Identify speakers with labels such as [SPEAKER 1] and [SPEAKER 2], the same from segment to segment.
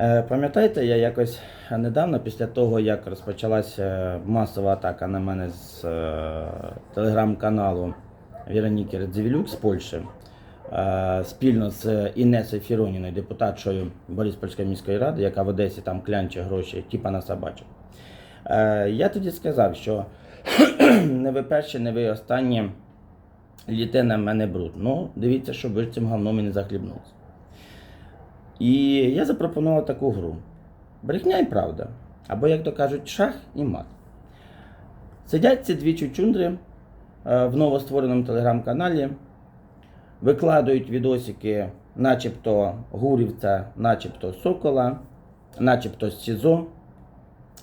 [SPEAKER 1] Е, Пам'ятаєте, я якось недавно, після того, як розпочалася масова атака на мене з е, телеграм-каналу Вероніки Радзивілюк з Польщі, е, спільно з Інесою Фіроніною, депутатшою Бориспольської міської ради, яка в Одесі там клянче гроші, типа на собачок. Е, я тоді сказав, що не ви перші, не ви останні літе на мене бруд. Ну, дивіться, щоб ви цим говном і не захлібнулися. І я запропонував таку гру. Брехня і правда. Або, як то кажуть, шах і мат. Сидять ці дві чучундри е, в новоствореному телеграм-каналі, викладають відосики, начебто Гурівця, начебто Сокола, начебто СІЗО.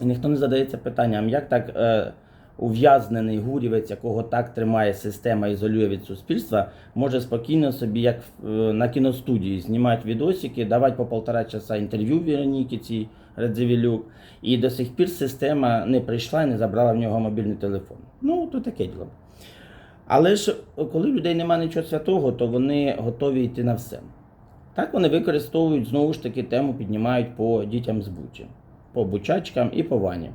[SPEAKER 1] І ніхто не задається питанням, як так е, ув'язнений гурівець, якого так тримає система, ізолює від суспільства, може спокійно собі, як е, на кіностудії, знімати відосики, давати по полтора часа інтерв'ю Вероніки цій Радзивілюк. І до сих пір система не прийшла і не забрала в нього мобільний телефон. Ну, то таке діло. Але ж коли людей немає нічого святого, то вони готові йти на все. Так вони використовують знову ж таки тему, піднімають по дітям з Бучі, по бучачкам і по вані.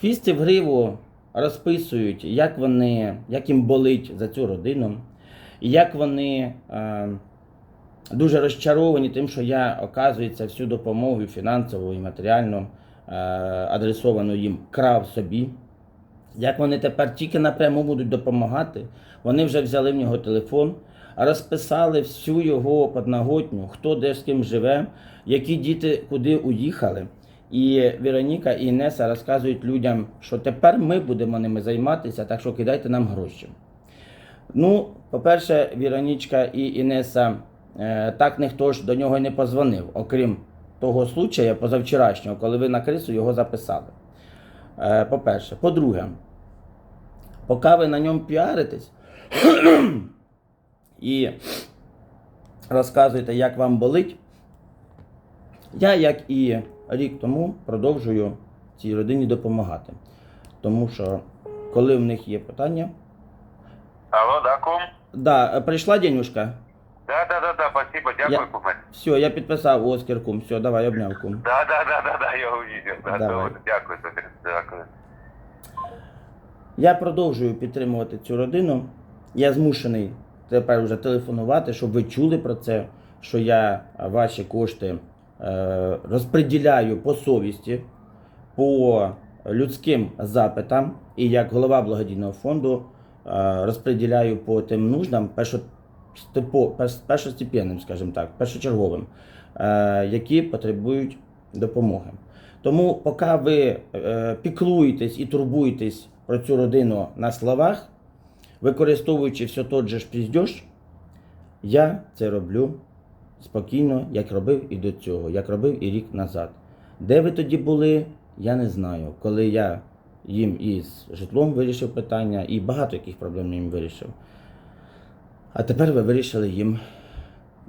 [SPEAKER 1] Фісти в гриву розписують, як вони, як їм болить за цю родину, як вони е, дуже розчаровані тим, що я, оказується, всю допомогу фінансову і матеріальну е, адресовану їм крав собі. Як вони тепер тільки напряму будуть допомагати, вони вже взяли в нього телефон, розписали всю його подноготню, хто де з ким живе, які діти куди уїхали. І Вероніка і Інеса розказують людям, що тепер ми будемо ними займатися, так що кидайте нам гроші. Ну, по-перше, Віронічка і Інеса, е, так ніхто ж до нього не позвонив, окрім того случая позавчорашнього, коли ви на крису його записали. Е, По-перше. По-друге, поки ви на ньому піаритесь і розказуєте, як вам болить, я, як і рік тому, продовжую цій родині допомагати. Тому що, коли в них є питання.
[SPEAKER 2] Алло, да, кум?
[SPEAKER 1] Да, прийшла денюжка.
[SPEAKER 2] Да, да, да, да, спасибо, дякую,
[SPEAKER 1] Я-
[SPEAKER 2] куме.
[SPEAKER 1] Все, я підписав Оскар кум. Все, давай обняв кум.
[SPEAKER 2] Да, да, да, да, да, я увидел. Да,
[SPEAKER 1] Давай.
[SPEAKER 2] дякую тобі, дякую.
[SPEAKER 1] Я продовжую підтримувати цю родину. Я змушений тепер вже телефонувати, щоб ви чули про це, що я ваші кошти розподіляю по совісті, по людським запитам, і як голова благодійного фонду е, розподіляю по тим нуждам першостепенним, скажімо так, першочерговим, е, які потребують допомоги. Тому, поки ви е, піклуєтесь і турбуєтесь про цю родину на словах, використовуючи все тот же ж піздьош, я це роблю спокійно, як робив і до цього, як робив і рік назад. Де ви тоді були, я не знаю. Коли я їм із житлом вирішив питання, і багато яких проблем їм вирішив. А тепер ви вирішили їм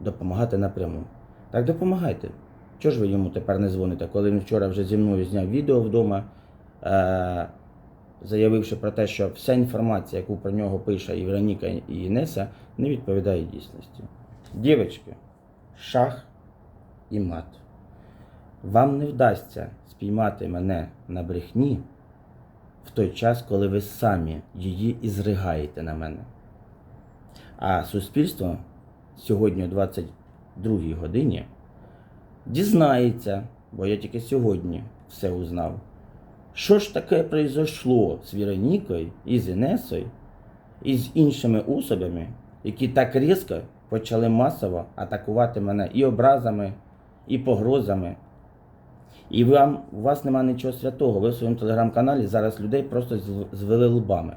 [SPEAKER 1] допомагати напряму. Так допомагайте. Чого ж ви йому тепер не дзвоните, коли він вчора вже зі мною зняв відео вдома, е- заявивши про те, що вся інформація, яку про нього пише і Вероніка, і Інеса, не відповідає дійсності. Дівчатки, шах і мат. Вам не вдасться спіймати мене на брехні в той час, коли ви самі її і зригаєте на мене. А суспільство сьогодні о 22 годині дізнається, бо я тільки сьогодні все узнав, що ж таке произошло з Веронікою і з Інесою і з іншими особами, які так різко почали масово атакувати мене і образами, і погрозами. І вам, у вас немає нічого святого. Ви в своєму телеграм-каналі зараз людей просто звели лбами.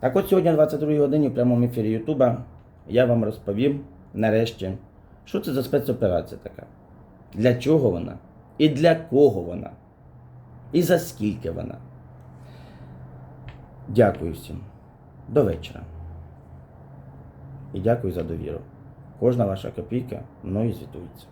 [SPEAKER 1] Так от сьогодні, о 22 годині, в прямому ефірі Ютуба, я вам розповім нарешті, що це за спецоперація така. Для чого вона? І для кого вона? І за скільки вона? Дякую всім. До вечора. І дякую за довіру. Кожна ваша копійка мною звітується.